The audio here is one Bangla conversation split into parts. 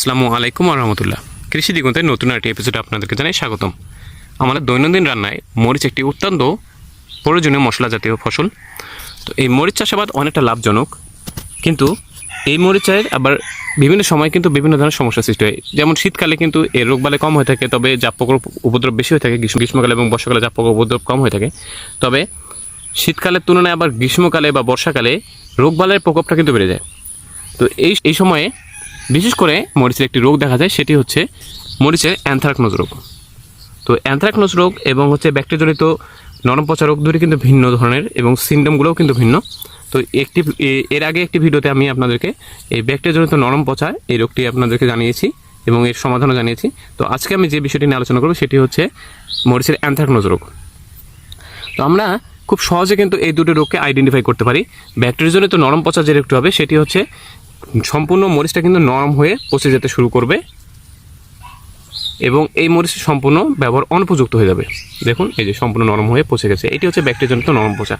আসসালামু আলাইকুম রহমতুল্লাহ। কৃষি দিগন্তের নতুন একটি এপিসোডে আপনাদেরকে জানাই স্বাগতম। আমাদের দৈনন্দিন রান্নায় মরিচ একটি অত্যন্ত প্রয়োজনীয় মশলা জাতীয় ফসল। তো এই মরিচ চাষাবাদ অনেকটা লাভজনক, কিন্তু এই মরিচের আবার বিভিন্ন সময় কিন্তু বিভিন্ন ধরনের সমস্যা সৃষ্টি হয়। যেমন শীতকালে কিন্তু এর রোগবালে কম হয়ে থাকে, তবে জাপ পোকার উপদ্রব বেশি হয়ে থাকে, গ্রীষ্ম গ্রীষ্মকালে এবং বর্ষাকালে জাপ পোকার উপদ্রব কম হয়ে থাকে। তবে শীতকালের তুলনায় আবার গ্রীষ্মকালে বা বর্ষাকালে রোগবালের প্রকোপটা কিন্তু বেড়ে যায়। তো এই এই সময়ে বিশেষ করে মরিচের একটি রোগ দেখা যায়, সেটি হচ্ছে মরিচের অ্যানথ্রাকনোজ রোগ। তো অ্যানথ্রাকনোজ রোগ এবং হচ্ছে ব্যাকটেরিয়াজনিত নরম পচা রোগ দুটি কিন্তু ভিন্ন ধরনের এবং সিমটমগুলোও কিন্তু ভিন্ন। তো একটি, এর আগে একটি ভিডিওতে আমি আপনাদেরকে এই ব্যাকটেরিয়াজনিত নরম পচা এই রোগটি আপনাদেরকে জানিয়েছি এবং এর সমাধানও জানিয়েছি। তো আজকে আমি যে বিষয়টি নিয়ে আলোচনা করব, সেটি হচ্ছে মরিচের অ্যানথ্রাকনোজ রোগ। তো আমরা খুব সহজে কিন্তু এই দুটো রোগকে আইডেন্টিফাই করতে পারি। ব্যাকটেরিয়াজনিত নরম পচা যে রোগটি হবে, সেটি হচ্ছে সম্পূর্ণ মরিচটা কিন্তু নরম হয়ে পচে যেতে শুরু করবে এবং এই মরিচ সম্পূর্ণ ব্যবহার অনুপযুক্ত হয়ে যাবে। দেখুন, এই যে সম্পূর্ণ নরম হয়ে পচে গেছে। এটি হচ্ছে ব্যাকটেরিয়াজনিত নরম পচা।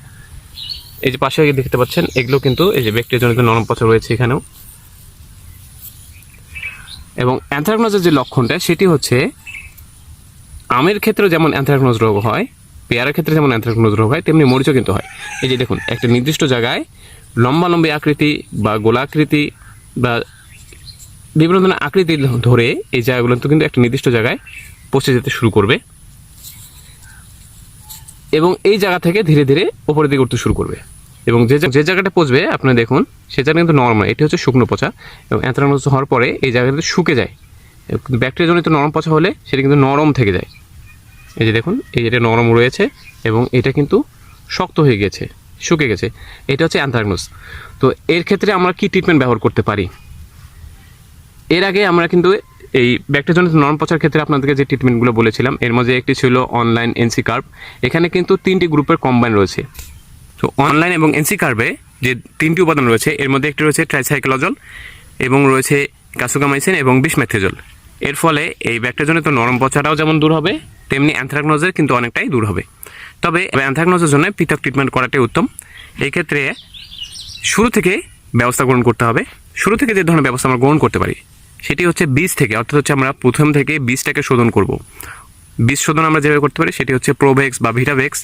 এই যে পাশে দেখতে পাচ্ছেন, এগুলো কিন্তু এই যে ব্যাকটেরিয়াজনিত নরম পচা রয়েছে এখানেও। এবং অ্যানথ্রাকনোজের যে লক্ষণটা, সেটি হচ্ছে আমের ক্ষেত্রে যেমন অ্যানথ্রাকনোজ রোগ হয়, পেয়ারার ক্ষেত্রে যেমন অ্যানথ্রাকনোজ রোগ হয়, তেমনি মরিচও কিন্তু হয়। এই যে দেখুন, একটা নির্দিষ্ট জায়গায় লম্বা লম্বি আকৃতি বা গোলাকৃতি বা বিভিন্ন ধরনের আকৃতি ধরে এই জায়গাগুলো কিন্তু একটা নির্দিষ্ট জায়গায় পচে যেতে শুরু করবে। এবং এই জায়গা থেকে ধীরে ধীরে উপরের দিকে উঠতে শুরু করবে। এবং যে যে জায়গাটা পচবে আপনি দেখুন সে জায়গা কিন্তু নরম এটি হচ্ছে শুকনো পচা এবং অ্যানথ্রাকনোজ হওয়ার পরে এই জায়গাটা শুকে যায়। কিন্তু ব্যাকটেরিয়াজনিত নরম পচা হলে সেটা কিন্তু নরম থেকে যায়। এই যে দেখুন, এই যেটা নরম রয়েছে এবং এটা কিন্তু শক্ত হয়ে গেছে। শুকে গেছে। এটা হচ্ছে অ্যানথ্রাকনোজ তো এর ক্ষেত্রে আমরা কি ট্রিটমেন্ট ব্যবহার করতে পারি? এর আগে আমরা কিন্তু এই ব্যাকটেরিয়াজনিত নরম পচার ক্ষেত্রে আপনাদেরকে যে ট্রিটমেন্টগুলো বলেছিলাম, এর মধ্যে একটি ছিল অনলাইন এনসি কার্ভ এখানে কিন্তু তিনটি গ্রুপের কম্বাইন রয়েছে। তো অনলাইন এবং এনসি কার্ভে যে তিনটি উপাদান রয়েছে, এর মধ্যে একটি রয়েছে ট্রাইসাইক্লোজল এবং রয়েছে কাসুকামাইসিন এবং বিসমেথেজল এর ফলে এই ব্যাকটেরিয়াজনিত নরম পচাটাও যেমন দূর হবে, তেমনি অ্যানথ্রাকনোজের কিন্তু অনেকটাই দূর হবে। তবে অ্যানথ্রাকনোজের জন্য পৃথক ট্রিটমেন্ট করাটাই উত্তম। এই ক্ষেত্রে শুরু থেকে ব্যবস্থা গ্রহণ করতে হবে। শুরু থেকে যে ধরনের ব্যবস্থা আমরা গ্রহণ করতে পারি, সেটি হচ্ছে বীজ থেকে, অর্থাৎ হচ্ছে আমরা প্রথম থেকে বীজটাকে শোধন করব। বীজ শোধন আমরা যেভাবে করতে পারি, সেটি হচ্ছে প্রোভেক্স বা ভিটাভেক্স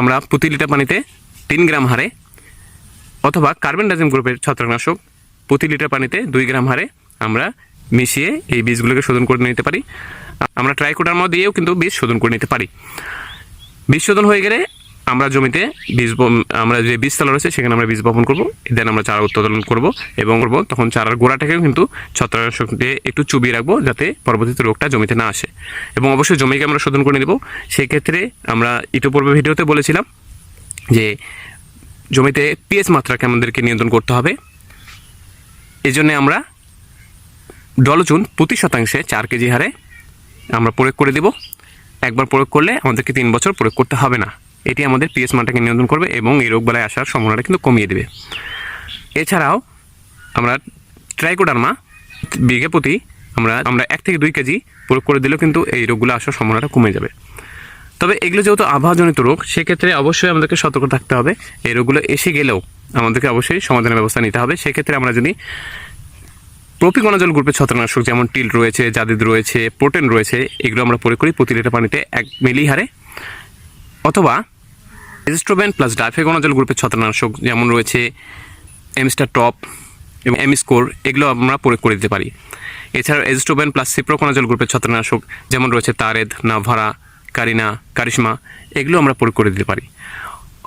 আমরা প্রতি লিটার পানিতে তিন গ্রাম হারে অথবা কার্বন ডাইজিম গ্রুপের ছত্রাকনাশক প্রতি লিটার পানিতে দুই গ্রাম হারে আমরা মিশিয়ে এই বীজগুলোকে শোধন করে নিতে পারি। আমরা ট্রাইকোডার্মা দিয়েও কিন্তু বীজ শোধন করে নিতে পারি। বীজ শোধন হয়ে গেলে আমরা জমিতে বীজ আমরা যে বীজতলা রয়েছে সেখানে আমরা বীজ বপন করব দেন আমরা চারা উৎপাদন করব এবং করব। তখন চারার গোড়াটাকেও কিন্তু ছত্রাকনাশক দিয়ে একটু চুবিয়ে রাখব যাতে পরবর্তীতে রোগটা জমিতে না আসে। এবং অবশ্যই জমিকে আমরা শোধন করে দেবো সেক্ষেত্রে আমরা ইটোপূর্বে ভিডিওতে বলেছিলাম যে জমিতে পিএস মাত্রাকে আমাদেরকে নিয়ন্ত্রণ করতে হবে। এই জন্যে আমরা ডলচুন প্রতি শতাংশে চার কেজি হারে আমরা প্রয়োগ করে দেব। একবার প্রয়োগ করলে আমাদেরকে তিন বছর প্রয়োগ করতে হবে না। এটি আমাদের পিএস মানটাকে নিয়ন্ত্রণ করবে এবং এই রোগবালায় আসার সম্ভাবনাটা কিন্তু কমিয়ে দেবে। এছাড়াও আমরা ট্রাইকোডার্মা বিঘে প্রতি আমরা আমরা এক থেকে দুই কেজি প্রয়োগ করে দিলেও কিন্তু এই রোগগুলো আসার সম্ভাবনাটা কমে যাবে। তবে এগুলো যেহেতু আবহাওয়াজনিত রোগ, সেক্ষেত্রে অবশ্যই আমাদেরকে সতর্ক থাকতে হবে। এই রোগগুলো এসে গেলেও আমাদেরকে অবশ্যই সমাধানের ব্যবস্থা নিতে হবে। সেক্ষেত্রে আমরা যদি প্রপিকণাজল গ্রুপের ছত্রনাশক যেমন টিল রয়েছে, জাদিদ রয়েছে প্রোটেন রয়েছে, এগুলো আমরা প্রয়োগ করি প্রতি লিটার পানিতে এক মিলি হারে। অথবা এজিস্ট্রোবেন প্লাস ডাইফেগোনাজল গ্রুপের ছত্রনাশক যেমন রয়েছে, এমস্টার টপ এবং এমস্কোর, এগুলো আমরা প্রয়োগ করে দিতে পারি। এছাড়াও এজিস্ট্রোবেন প্লাস সিপ্রোকোনাজল গ্রুপের ছত্রনাশক যেমন রয়েছে তারেদ, নাভারা, কারিনা, কারিশমা, এগুলো আমরা প্রয়োগ করে দিতে পারি।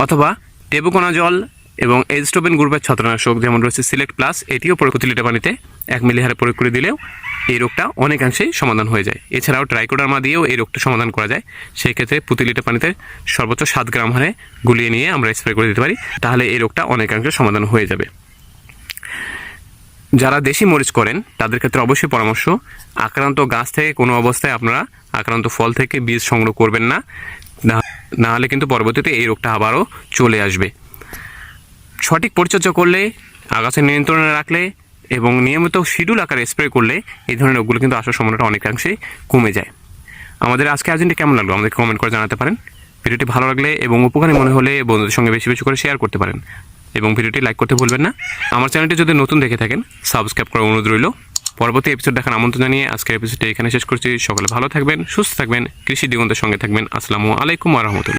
অথবা টেবুকোনাজল এবং এজস্টোবেন গ্রুপের ছত্রনাশক যেমন রয়েছে সিলেক্ট প্লাস এটিও প্রয়োগ লিটার পানিতে এক মিলি হারে প্রয়োগ করে দিলেও এই রোগটা অনেকাংশেই সমাধান হয়ে যায়। এছাড়াও ট্রাইকোডার্মা দিয়েও এই রোগটা সমাধান করা যায়। সেই ক্ষেত্রে প্রতি লিটার পানিতে সর্বোচ্চ সাত গ্রাম হারে গুলিয়ে নিয়ে আমরা স্প্রে করে দিতে পারি, তাহলে এই রোগটা অনেকাংশে সমাধান হয়ে যাবে। যারা দেশি মরিচ করেন, তাদের ক্ষেত্রে অবশ্যই পরামর্শ, আক্রান্ত গাছ থেকে কোনো অবস্থায় আপনারা আক্রান্ত ফল থেকে বীজ সংগ্রহ করবেন না- না হলে কিন্তু পরবর্তীতে এই রোগটা আবারও চলে আসবে। সঠিক পরিচর্যা করলে, আগাছা নিয়ন্ত্রণে রাখলে এবং নিয়মিত শিডিউল আকারে স্প্রে করলে এই ধরনের রোগগুলো কিন্তু আসার সম্ভাবনাটা অনেকাংশেই কমে যায়। আমাদের আজকে আয়োজনটি কেমন লাগল? আমাদেরকে কমেন্ট করে জানাতে পারেন। ভিডিওটি ভালো লাগলে এবং উপকারী মনে হলে বন্ধুদের সঙ্গে বেশি বেশি করে শেয়ার করতে পারেন এবং ভিডিওটি লাইক করতে ভুলবেন না। আমার চ্যানেলটি যদি নতুন দেখে থাকেন সাবস্ক্রাইব করার অনুরোধ রইল। পরবর্তী এপিসোড দেখার আমন্ত্রণ জানিয়ে আজকের এপিসোডটি এখানে শেষ করছি। সকলে ভালো থাকবেন, সুস্থ থাকবেন, কৃষি দিগন্তের সঙ্গে থাকবেন। আসসালামু আলাইকুম রহমতুল্লাহ।